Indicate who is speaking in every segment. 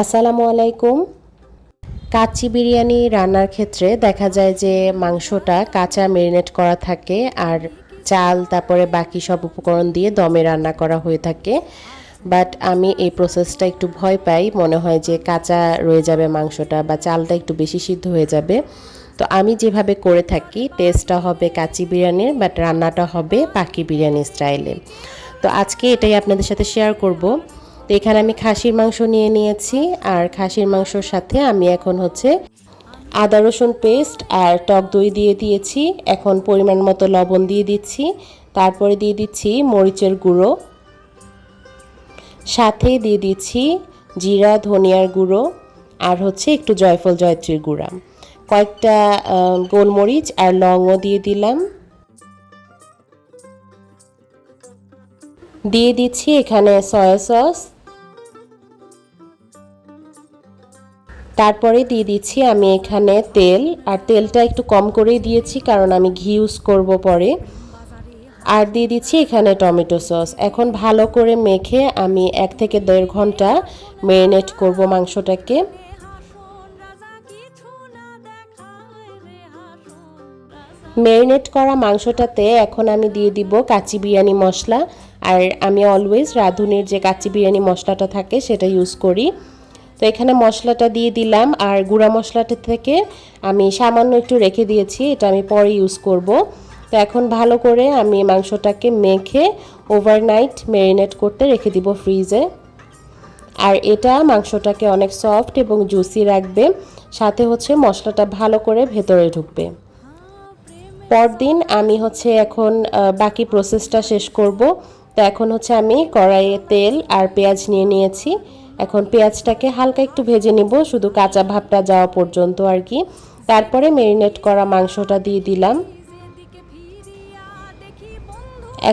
Speaker 1: আসসালামু আলাইকুম। কাচ্চি বিরিয়ানি রান্নার ক্ষেত্রে দেখা যায় যে মাংসটা কাঁচা মেরিনেট করা থাকে আর চাল, তারপরে বাকি সব উপকরণ দিয়ে দমে রান্না করা হয়ে থাকে। বাট আমি এই প্রসেসটা একটু ভয় পাই, মনে হয় যে কাঁচা রয়ে যাবে মাংসটা বা চালটা একটু বেশি সিদ্ধ হয়ে যাবে। তো আমি যেভাবে করে থাকি টেস্টটা হবে কাচ্চি বিরিয়ানির বাট রান্নাটা হবে পাকি বিরিয়ানি স্টাইলে তো আজকে এটাই আপনাদের সাথে শেয়ার করব। এখানে আমি খাসির মাংস নিয়ে নিয়েছি, আর খাসির মাংসর সাথে আমি এখন হচ্ছে আদা রসুন পেস্ট আর টক দই দিয়ে দিয়েছি। এখন পরিমাণ মতো লবণ দিয়ে দিচ্ছি। তারপরে দিয়ে দিচ্ছি মরিচের গুঁড়ো। সাথে দিয়ে দিচ্ছি জিরা, ধনিয়ার গুঁড়ো, আর হচ্ছে একটু জয়ফল, জয়ত্রীর গুঁড়া। কয়েকটা গোলমরিচ আর লংও দিয়ে দিলাম। দিয়ে দিচ্ছি এখানে সয়া সস তারপরে দিয়ে দিচ্ছি আমি এখানে তেল, আর তেলটা একটু কম করেই দিয়েছি কারণ আমি ঘি ইউজ করব পরে। আর দিয়ে দিচ্ছি এখানে টমেটো সস। এখন ভালো করে মেখে আমি এক থেকে দেড় ঘণ্টা ম্যারিনেট করব মাংসটাকে। ম্যারিনেট করা মাংসটাতে এখন আমি দিয়ে দিব কাচি বিরিয়ানি মশলা। আর আমি অলওয়েজ রাঁধুনির যে কাচি বিরিয়ানি মশলাটা থাকে সেটা ইউজ করি। তো এখানে মশলাটা দিয়ে দিলাম আর গুঁড়া মশলাটা থেকে আমি সামান্য একটু রেখে দিয়েছি, এটা আমি পরে ইউজ করব। তো এখন ভালো করে আমি মাংসটাকে মেখে ওভারনাইট ম্যারিনেট করতে রেখে দিব ফ্রিজে আর এটা মাংসটাকে অনেক সফট এবং জুসি রাখবে, সাথে হচ্ছে মশলাটা ভালো করে ভেতরে ঢুকবে। পরদিন আমি হচ্ছে এখন বাকি প্রসেসটা শেষ করব। তো এখন হচ্ছে আমি কড়াইয়ে তেল আর পেঁয়াজ নিয়ে নিয়েছি। এখন পেঁয়াজটাকে হালকা একটু ভেজে নিব, শুধু কাঁচা ভাবটা যাওয়া পর্যন্ত আর কি। তারপরে ম্যারিনেট করা মাংসটা দিয়ে দিলাম।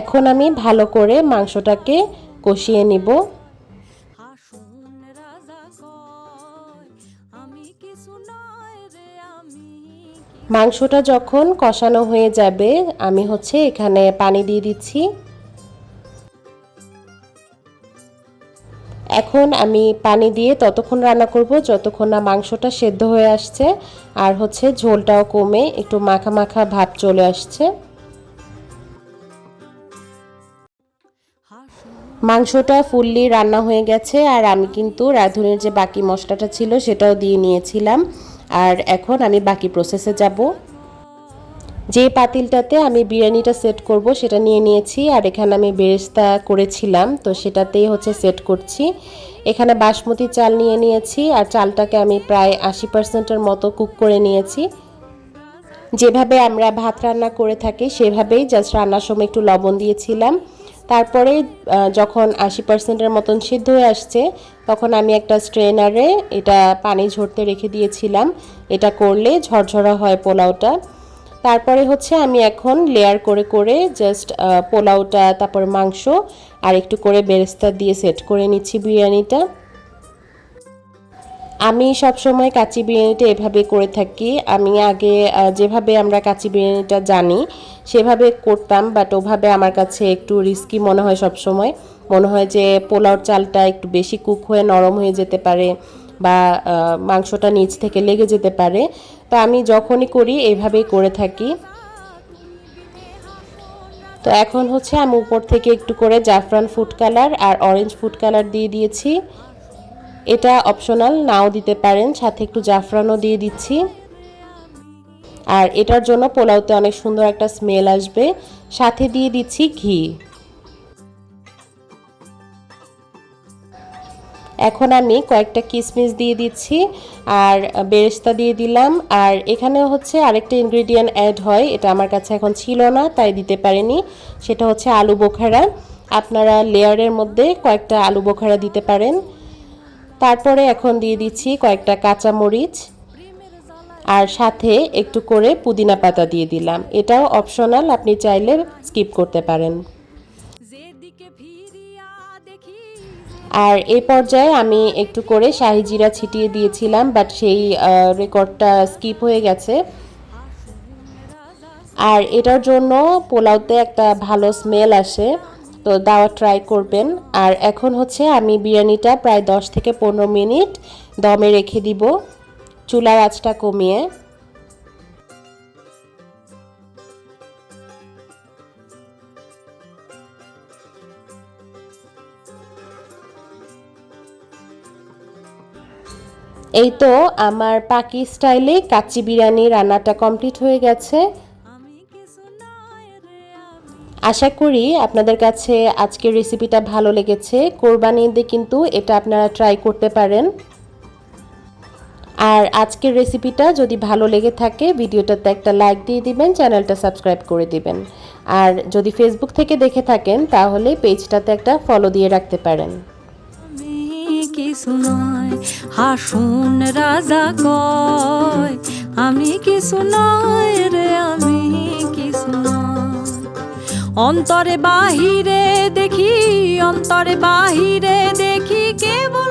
Speaker 1: এখন আমি ভালো করে মাংসটাকে কষিয়ে নিব। মাংসটা যখন কষানো হয়ে যাবে, আমি হচ্ছে এখানে পানি দিয়ে দিচ্ছি। এখন আমি পানি দিয়ে ততক্ষণ রান্না করব, যতক্ষণ না মাংসটা সেদ্ধ হয়ে আসছে। আর হচ্ছে ঝোলটাও কমে, একটু মাখা মাখা ভাব চলে আসছে। মাংসটা ফুললি রান্না হয়ে গেছে, আর আমি কিন্তু রাঁধুনির যে বাকি মশলাটা ছিল সেটাও দিয়ে নিয়েছিলাম। আর এখন আমি বাকি প্রসেসে যাব। যে পাতিলটাতে আমি বিরিয়ানিটা সেট করব, সেটা নিয়ে নিয়েছি, আর এখানে আমি বেরেস্তা করেছিলাম, তো সেটাতেই হচ্ছে সেট করছি। এখানে বাসমতি চাল নিয়ে নিয়েছি, আর চালটাকে আমি প্রায় আশি পার্সেন্টের মতো কুক করে নিয়েছি। যেভাবে আমরা ভাত রান্না করে থাকি, সেভাবেই জাস্ট রান্নার সময় একটু লবণ দিয়েছিলাম। তারপরে যখন আশি পার্সেন্টের মতন সিদ্ধ হয়ে আসছে, তখন আমি একটা স্ট্রেনারে এটা পানি ঝরতে রেখে দিয়েছিলাম। এটা করলে ঝরঝরা হয় পোলাওটা। তারপরে হচ্ছে আমি এখন লেয়ার করে করে জাস্ট পোলাওটা, তারপর মাংস, আর একটু করে বেরেস্তা দিয়ে সেট করে নিচ্ছি বিরিয়ানিটা। আমি সবসময় কাচি বিরিয়ানিটা এভাবে করে থাকি। আমি আগে যেভাবে আমরা কাচি বিরিয়ানিটা জানি, সেভাবে করতাম বাট ওভাবে আমার কাছে একটু রিস্কি মনে হয় সব সময় মনে হয় যে পোলাওর চালটা একটু বেশি কুক হয়ে নরম হয়ে যেতে পারে। বা মাংসটা নিচ থেকে লেগে যেতে পারে। তো আমি যখনই করি এইভাবেই করে থাকি। তো এখন হচ্ছে আমি উপর থেকে একটু করে জাফরান ফুড কালার আর অরেঞ্জ ফুড কালার দিয়ে দিয়েছি। এটা অপশনাল, নাও দিতে পারেন। সাথে একটু জাফরানও দিয়ে দিচ্ছি। আর এটার জন্য পোলাওতে অনেক সুন্দর একটা স্মেল আসবে। সাথে দিয়ে দিচ্ছি ঘি। এখন আমি কয়েকটা কিশমিশ দিয়ে দিচ্ছি, আর বেরেস্তা দিয়ে দিলাম। আর এখানে হচ্ছে আরেকটা ইনগ্রেডিয়েন্ট অ্যাড হয়, এটা আমার কাছে এখন ছিল না, তাই দিতে পারিনি। সেটা হচ্ছে আলু বোখারা। আপনারা লেয়ারের মধ্যে কয়েকটা আলু বোখারা দিতে পারেন। তারপরে এখন দিয়ে দিচ্ছি কয়েকটা কাঁচা মরিচ আর সাথে একটু করে পুদিনা পাতা দিয়ে দিলাম। এটাও অপশনাল আপনি চাইলে স্কিপ করতে পারেন। আর এই পর্যায়ে আমি একটু করে শাহি জিরা ছিটিয়ে দিয়েছিলাম বাট সেই রেকর্ডটা স্কিপ হয়ে গেছে। আর এটার জন্য পোলাওতে একটা ভালো স্মেল আসে, তো দাওয়া ট্রাই করবেন। আর এখন হচ্ছে আমি বিরিয়ানিটা প্রায় 10 থেকে পনেরো মিনিট দমে রেখে দিব, চুলার আঁচটা কমিয়ে। এই তো আমার পাকি স্টাইলে কাচ্চি বিরিয়ানি রান্নাটা কমপ্লিট হয়ে গেছে। আশা করি আপনাদের কাছে আজকের রেসিপিটা ভালো লেগেছে। কোরবানি ঈদে কিন্তু এটা আপনারা ট্রাই করতে পারেন। আর আজকের রেসিপিটা যদি ভালো লেগে থাকে, ভিডিওটাতে একটা লাইক দিয়ে দিবেন, চ্যানেলটা সাবস্ক্রাইব করে দিবেন। আর যদি ফেসবুক থেকে দেখে থাকেন, তাহলে পেজটাতে একটা ফলো দিয়ে রাখতে পারেন।
Speaker 2: কিছু নয়। হাসুন, রাজা কয়, আমি কিছু নয় রে, আমি কিছু অন্তরে বাহিরে দেখি, অন্তরে বাহিরে দেখি, কেবল